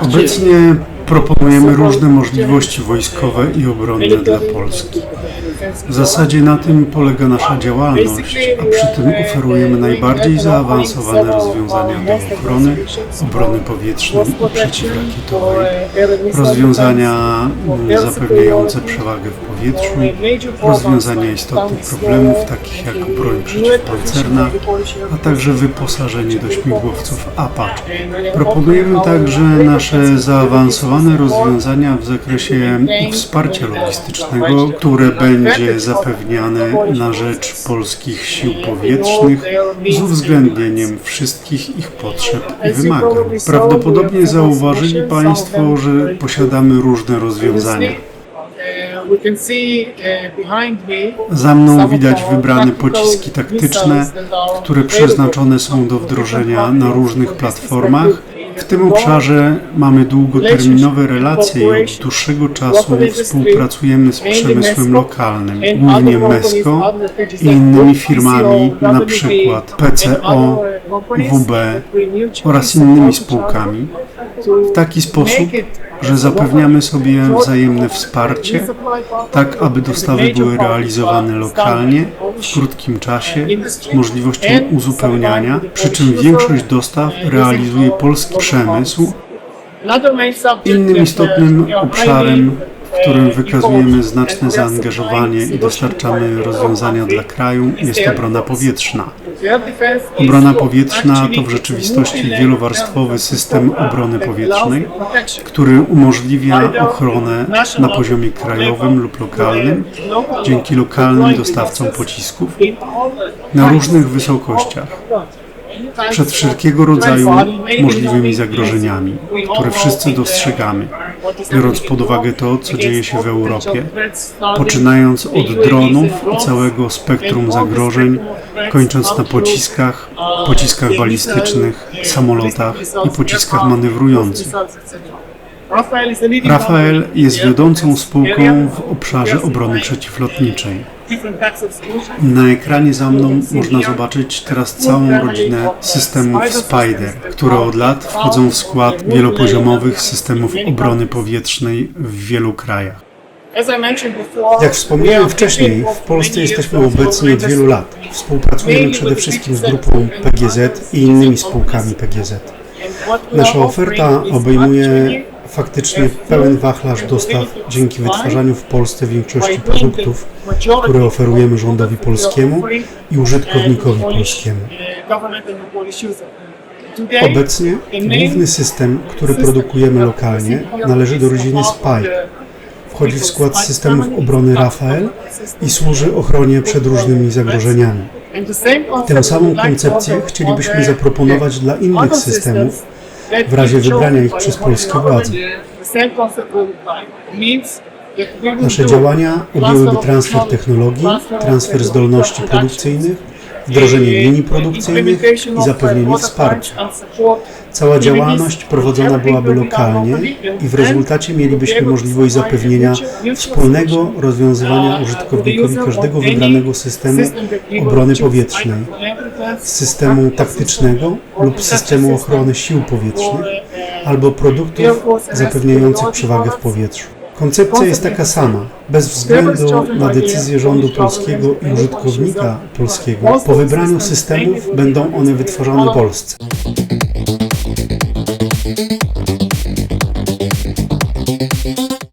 Obecnie proponujemy różne możliwości wojskowe i obronne dla Polski. W zasadzie na tym polega nasza działalność, a przy tym oferujemy najbardziej zaawansowane rozwiązania do ochrony, obrony powietrznej i przeciwrakietowej, rozwiązania mm, zapewniające przewagę w powietrzu, rozwiązania istotnych problemów takich jak broń przeciwpancerna, a także wyposażenie do śmigłowców Apache. Proponujemy także nasze zaawansowane rozwiązania w zakresie wsparcia logistycznego, które będzie zapewniane na rzecz polskich sił powietrznych z uwzględnieniem wszystkich ich potrzeb i wymagań. Prawdopodobnie zauważyli Państwo, że posiadamy różne rozwiązania. Za mną widać wybrane pociski taktyczne, które przeznaczone są do wdrożenia na różnych platformach. W tym obszarze mamy długoterminowe relacje i od dłuższego czasu współpracujemy z przemysłem lokalnym, głównie MESCO i innymi firmami, na przykład PCO, WB oraz innymi spółkami, w taki sposób, że zapewniamy sobie wzajemne wsparcie, tak aby dostawy były realizowane lokalnie, w krótkim czasie, z możliwością uzupełniania, przy czym większość dostaw realizuje polski przemysł. Innym istotnym obszarem, którym wykazujemy znaczne zaangażowanie i dostarczamy rozwiązania dla kraju, jest obrona powietrzna. Obrona powietrzna to w rzeczywistości wielowarstwowy system obrony powietrznej, który umożliwia ochronę na poziomie krajowym lub lokalnym dzięki lokalnym dostawcom pocisków na różnych wysokościach przed wszelkiego rodzaju możliwymi zagrożeniami, które wszyscy dostrzegamy, biorąc pod uwagę to, co dzieje się w Europie, poczynając od dronów i całego spektrum zagrożeń, kończąc na pociskach, pociskach balistycznych, samolotach i pociskach manewrujących. Rafael jest wiodącą spółką w obszarze obrony przeciwlotniczej. Na ekranie za mną można zobaczyć teraz całą rodzinę systemów Spider, które od lat wchodzą w skład wielopoziomowych systemów obrony powietrznej w wielu krajach. Jak wspomniałem wcześniej, w Polsce jesteśmy obecni od wielu lat. Współpracujemy przede wszystkim z grupą PGZ i innymi spółkami PGZ. Nasza oferta obejmuje faktycznie pełen wachlarz dostaw dzięki wytwarzaniu w Polsce większości produktów, które oferujemy rządowi polskiemu i użytkownikowi polskiemu. Obecnie główny system, który produkujemy lokalnie, należy do rodziny Spike. Wchodzi w skład systemów obrony Rafael i służy ochronie przed różnymi zagrożeniami. Tę samą koncepcję chcielibyśmy zaproponować dla innych systemów, w razie wybrania ich przez polskie władze. Nasze działania objęłyby transfer technologii, transfer zdolności produkcyjnych, wdrożenie linii produkcyjnych i zapewnienie wsparcia. Cała działalność prowadzona byłaby lokalnie i w rezultacie mielibyśmy możliwość zapewnienia wspólnego rozwiązywania użytkownikowi każdego wybranego systemu obrony powietrznej, systemu taktycznego lub systemu ochrony sił powietrznych albo produktów zapewniających przewagę w powietrzu. Koncepcja jest taka sama, bez względu na decyzję rządu polskiego i użytkownika polskiego. Po wybraniu systemów będą one wytwarzane w Polsce.